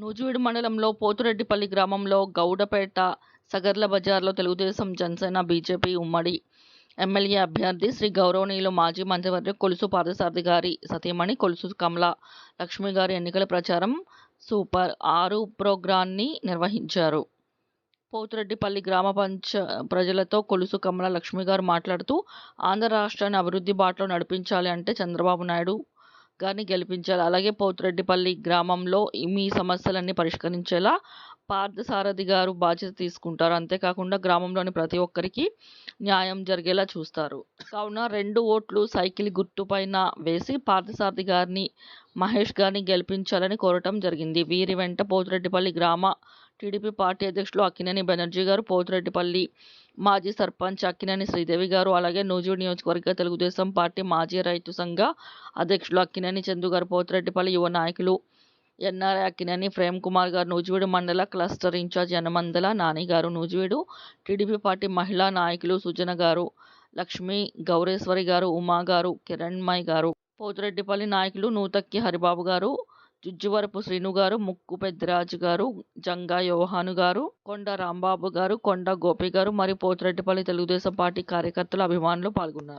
నూజివీడు మండలంలో పోతురెడ్డిపల్లి గ్రామంలో గౌడపేట సగర్ల బజార్లో తెలుగుదేశం జనసేన బీజేపీ ఉమ్మడి ఎమ్మెల్యే అభ్యర్థి శ్రీ గౌరవనీయులు మాజీ మంత్రివర్యులు కొలుసు పార్థసారథి గారి సతీమణి కొలుసు కమల లక్ష్మి గారి ఎన్నికల ప్రచారం సూపర్ ఆరు ప్రోగ్రాన్ని నిర్వహించారు. పోతురెడ్డిపల్లి గ్రామ పంచ ప్రజలతో కొలుసు కమల లక్ష్మి గారు మాట్లాడుతూ ఆంధ్ర రాష్ట్రాన్ని అభివృద్ధి బాటలో నడిపించాలి అంటే చంద్రబాబు నాయుడు గారిని గెలిపించాలి అలాగే పోతురెడ్డిపల్లి గ్రామంలో మీ సమస్యలన్నీ పరిష్కరించేలా పార్థసారథి గారు బాధ్యత తీసుకుంటారు. అంతేకాకుండా గ్రామంలోని ప్రతి ఒక్కరికి న్యాయం జరిగేలా చూస్తారు. కావున రెండు ఓట్లు సైకిల్ గుర్తుపైన వేసి పార్థసారథి గారిని మహేష్ గారిని గెలిపించాలని కోరటం జరిగింది. వీరి వెంట పోతురెడ్డిపల్లి గ్రామ టీడీపీ పార్టీ అధ్యక్షులు అక్కినేని బెనర్జీ గారు పోతురెడ్డిపల్లి మాజీ సర్పంచ్ అక్కినేని శ్రీదేవి గారు అలాగే నూజివీడు నియోజకవర్గ తెలుగుదేశం పార్టీ మాజీ రైతు సంఘ అధ్యక్షులు అక్కినేని చందు గారు పోతురెడ్డిపల్లి యువ నాయకులు ఎన్ఆర్ఐ అక్కినేని ప్రేమ్ కుమార్ గారు నూజివీడు మండల క్లస్టర్ ఇన్ఛార్జ్ యనమందల నాని గారు నూజివీడు టీడీపీ పార్టీ మహిళా నాయకులు సుజన గారు లక్ష్మి గౌరేశ్వరి గారు ఉమా గారు కిరణ్మయ్ గారు పోతురెడ్డిపల్లి నాయకులు నూతక్కి హరిబాబు గారు జుజ్జువరపు శ్రీను గారు ముక్కు పెద్దిరాజు గారు జంగా యోహాను గారు కొండ రాంబాబు గారు కొండ గోపి గారు మరియు పోతురెడ్డిపల్లి తెలుగుదేశం పార్టీ కార్యకర్తలు అభిమానులు పాల్గొన్నారు.